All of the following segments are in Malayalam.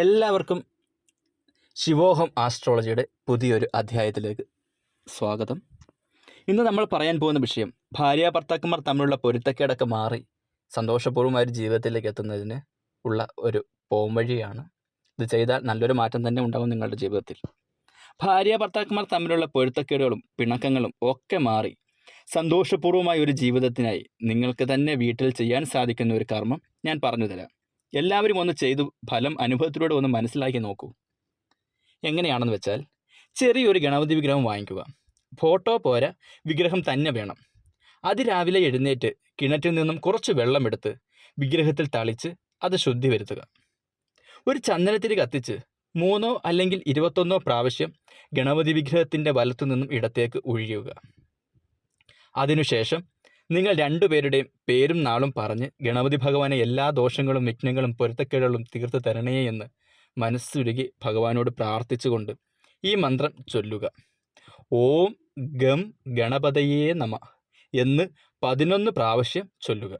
എല്ലാവർക്കും ശിവോഹം ആസ്ട്രോളജിയുടെ പുതിയൊരു അധ്യായത്തിലേക്ക് സ്വാഗതം. ഇന്ന് നമ്മൾ പറയാൻ പോകുന്ന വിഷയം ഭാര്യ ഭർത്താക്കന്മാർ തമ്മിലുള്ള പൊരുത്തക്കേടൊക്കെ മാറി സന്തോഷപൂർവമായ ഒരു ജീവിതത്തിലേക്ക് എത്തുന്നതിന് ഉള്ള ഒരു പോംവഴിയാണ്. ഇത് ചെയ്താൽ നല്ലൊരു മാറ്റം തന്നെ ഉണ്ടാകും നിങ്ങളുടെ ജീവിതത്തിൽ. ഭാര്യ ഭർത്താക്കന്മാർ തമ്മിലുള്ള പൊരുത്തക്കേടുകളും പിണക്കങ്ങളും ഒക്കെ മാറി സന്തോഷപൂർവമായ ഒരു ജീവിതത്തിനായി നിങ്ങൾക്ക് തന്നെ വീട്ടിൽ ചെയ്യാൻ സാധിക്കുന്ന ഒരു കർമ്മം ഞാൻ പറഞ്ഞു തരാം എല്ലാവരും ഒന്ന് ചെയ്തു ഫലം അനുഭവത്തിലൂടെ ഒന്ന് മനസ്സിലാക്കി നോക്കൂ. എങ്ങനെയാണെന്ന് വെച്ചാൽ ചെറിയൊരു ഗണപതി വിഗ്രഹം വാങ്ങിക്കുക. ഫോട്ടോ പോരാ വിഗ്രഹം തന്നെ വേണം. അതിരാവിലെ എഴുന്നേറ്റ് കിണറ്റിൽ നിന്നും കുറച്ച് വെള്ളമെടുത്ത് വിഗ്രഹത്തിൽ തളിച്ച് അത് ശുദ്ധി വരുത്തുക. ഒരു ചന്ദനത്തിരി കത്തിച്ച് മൂന്നോ അല്ലെങ്കിൽ ഇരുപത്തൊന്നോ പ്രാവശ്യം ഗണപതി വിഗ്രഹത്തിന്റെ വലത്തു നിന്നും ഇടത്തേക്ക് ഒഴിയുക. അതിനുശേഷം നിങ്ങൾ രണ്ടുപേരുടെയും പേരും നാളും പറഞ്ഞ് ഗണപതി ഭഗവാനെ എല്ലാ ദോഷങ്ങളും വിഘ്നങ്ങളും പൊരുത്തക്കേടുകളും തീർത്ത് തരണേ എന്ന് മനസ്സുരുകി ഭഗവാനോട് പ്രാർത്ഥിച്ചുകൊണ്ട് ഈ മന്ത്രം ചൊല്ലുക. ഓം ഗം ഗണപതയേ നമ എന്ന് പതിനൊന്ന് പ്രാവശ്യം ചൊല്ലുക.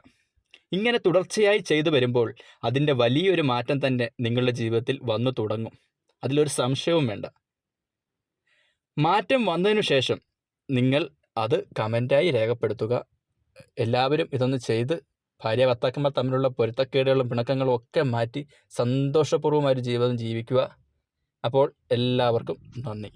ഇങ്ങനെ തുടർച്ചയായി ചെയ്തു വരുമ്പോൾ അതിന്റെ വലിയൊരു മാറ്റം തന്നെ നിങ്ങളുടെ ജീവിതത്തിൽ വന്നു തുടങ്ങും. അതിലൊരു സംശയവും വേണ്ട. മാറ്റം വന്നതിനു ശേഷം നിങ്ങൾ അത് കമന്റായി രേഖപ്പെടുത്തുക. എല്ലാവരും ഇതൊന്ന് ചെയ്ത് ഭാര്യ ഭർത്താക്കന്മാർ തമ്മിലുള്ള പൊരുത്തക്കേടുകളും പിണക്കങ്ങളും ഒക്കെ മാറ്റി സന്തോഷപൂർവമായൊരു ജീവിതം ജീവിക്കുക. അപ്പോൾ എല്ലാവർക്കും നന്ദി.